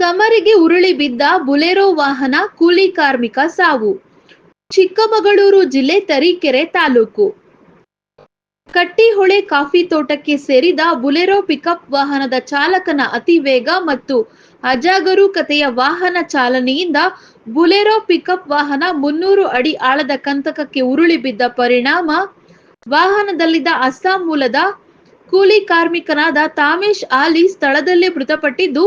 ಕಮರಿಗೆ ಉರುಳಿ ಬಿದ್ದ ಬುಲೆರೋ ವಾಹನ ಕೂಲಿ ಕಾರ್ಮಿಕ ಸಾವು. ಚಿಕ್ಕಮಗಳೂರು ಜಿಲ್ಲೆ ತರೀಕೆರೆ ತಾಲೂಕು. ಕಟ್ಟಿಹೊಳೆ ಕಾಫಿ ತೋಟಕ್ಕೆ ಸೇರಿದ ಬುಲೆರೋ ಪಿಕಪ್ ವಾಹನದ ಚಾಲಕನ ಅತಿ ವೇಗ ಮತ್ತು ಅಜಾಗರೂಕತೆಯ ವಾಹನ ಚಾಲನೆಯಿಂದ ಬುಲೆರೋ ಪಿಕಪ್ ವಾಹನ ಮುನ್ನೂರು ಅಡಿ ಆಳದ ಕಂತಕಕ್ಕೆ ಉರುಳಿ ಬಿದ್ದ ಪರಿಣಾಮ, ವಾಹನದಲ್ಲಿದ್ದ ಅಸ್ಸಾಂ ಮೂಲದ ಕೂಲಿ ಕಾರ್ಮಿಕನಾದ ತಾಮೇಶ್ ಆಲಿ ಸ್ಥಳದಲ್ಲೇ ಮೃತಪಟ್ಟಿದ್ದು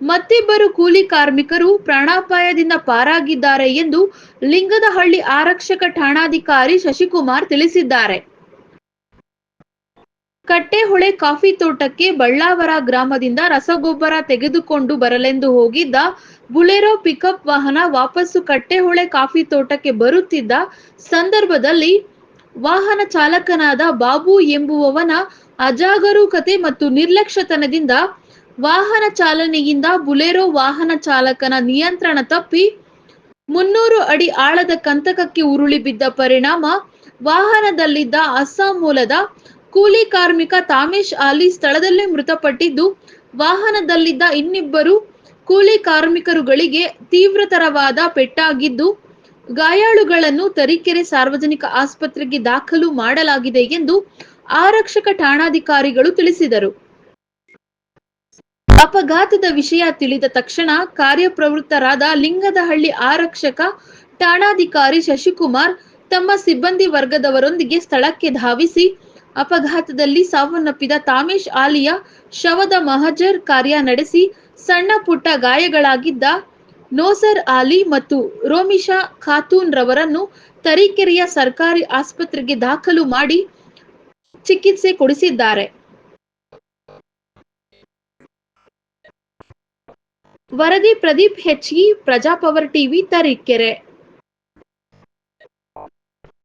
ಮತ್ತಿಬ್ಬರು ಕೂಲಿ ಕಾರ್ಮಿಕರು ಪ್ರಾಣಾಪಾಯದಿಂದ ಪಾರಾಗಿದ್ದಾರೆ ಎಂದು ಲಿಂಗದಹಳ್ಳಿ ಆರಕ್ಷಕ ಠಾಣಾಧಿಕಾರಿ ಶಶಿಕುಮಾರ್ ತಿಳಿಸಿದ್ದಾರೆ. ಕಟ್ಟೆಹೊಳೆ ಕಾಫಿ ತೋಟಕ್ಕೆ ಬಳ್ಳಾವರ ಗ್ರಾಮದಿಂದ ರಸಗೊಬ್ಬರ ತೆಗೆದುಕೊಂಡು ಬರಲೆಂದು ಹೋಗಿದ್ದ ಬುಲೆರೋ ಪಿಕಪ್ ವಾಹನ ವಾಪಸ್ಸು ಕಟ್ಟೆಹೊಳೆ ಕಾಫಿ ತೋಟಕ್ಕೆ ಬರುತ್ತಿದ್ದ ಸಂದರ್ಭದಲ್ಲಿ ವಾಹನ ಚಾಲಕನಾದ ಬಾಬು ಎಂಬುವವನ ಅಜಾಗರೂಕತೆ ಮತ್ತು ನಿರ್ಲಕ್ಷ್ಯತನದಿಂದ ವಾಹನ ಚಾಲನೆಯಿಂದ ಬುಲೆರೋ ವಾಹನ ಚಾಲಕನ ನಿಯಂತ್ರಣ ತಪ್ಪಿ ಮುನ್ನೂರು ಅಡಿ ಆಳದ ಕಂತಕಕ್ಕೆ ಉರುಳಿ ಬಿದ್ದ ಪರಿಣಾಮ, ವಾಹನದಲ್ಲಿದ್ದ ಅಸ್ಸಾಂ ಮೂಲದ ಕೂಲಿ ಕಾರ್ಮಿಕ ತಾಮೇಶ್ ಆಲಿ ಸ್ಥಳದಲ್ಲೇ ಮೃತಪಟ್ಟಿದ್ದು, ವಾಹನದಲ್ಲಿದ್ದ ಇನ್ನಿಬ್ಬರು ಕೂಲಿ ಕಾರ್ಮಿಕರುಗಳಿಗೆ ತೀವ್ರತರವಾದ ಪೆಟ್ಟಾಗಿದ್ದು, ಗಾಯಾಳುಗಳನ್ನು ತರೀಕೆರೆ ಸಾರ್ವಜನಿಕ ಆಸ್ಪತ್ರೆಗೆ ದಾಖಲು ಮಾಡಲಾಗಿದೆ ಎಂದು ಆರಕ್ಷಕ ಠಾಣಾಧಿಕಾರಿಗಳು ತಿಳಿಸಿದರು. ಅಪಘಾತದ ವಿಷಯ ತಿಳಿದ ತಕ್ಷಣ ಕಾರ್ಯಪ್ರವೃತ್ತರಾದ ಲಿಂಗದಹಳ್ಳಿ ಆರಕ್ಷಕ, ಠಾಣಾಧಿಕಾರಿ ಶಶಿಕುಮಾರ್ ತಮ್ಮ ಸಿಬ್ಬಂದಿ ವರ್ಗದವರೊಂದಿಗೆ ಸ್ಥಳಕ್ಕೆ ಧಾವಿಸಿ ಅಪಘಾತದಲ್ಲಿ ಸಾವನ್ನಪ್ಪಿದ ತಾಮೇಶ್ ಆಲಿಯ ಶವದ ಮಹಜರ್ ಕಾರ್ಯ ನಡೆಸಿ ಸಣ್ಣ ಪುಟ್ಟ ಗಾಯಗಳಾಗಿದ್ದ ನೋಸರ್ ಆಲಿ ಮತ್ತು ರೋಮಿಶಾ ಖಾತೂನ್ ರವರನ್ನು ತರೀಕೆರೆಯ ಸರ್ಕಾರಿ ಆಸ್ಪತ್ರೆಗೆ ದಾಖಲು ಮಾಡಿ ಚಿಕಿತ್ಸೆ ಕೊಡಿಸಿದ್ದಾರೆ. ವರದಿ ಪ್ರದೀಪ್ ಹೆಚ್ಇ ಪ್ರಜಾಪವರ್ ಟಿವಿ ತರೀಕೆರೆ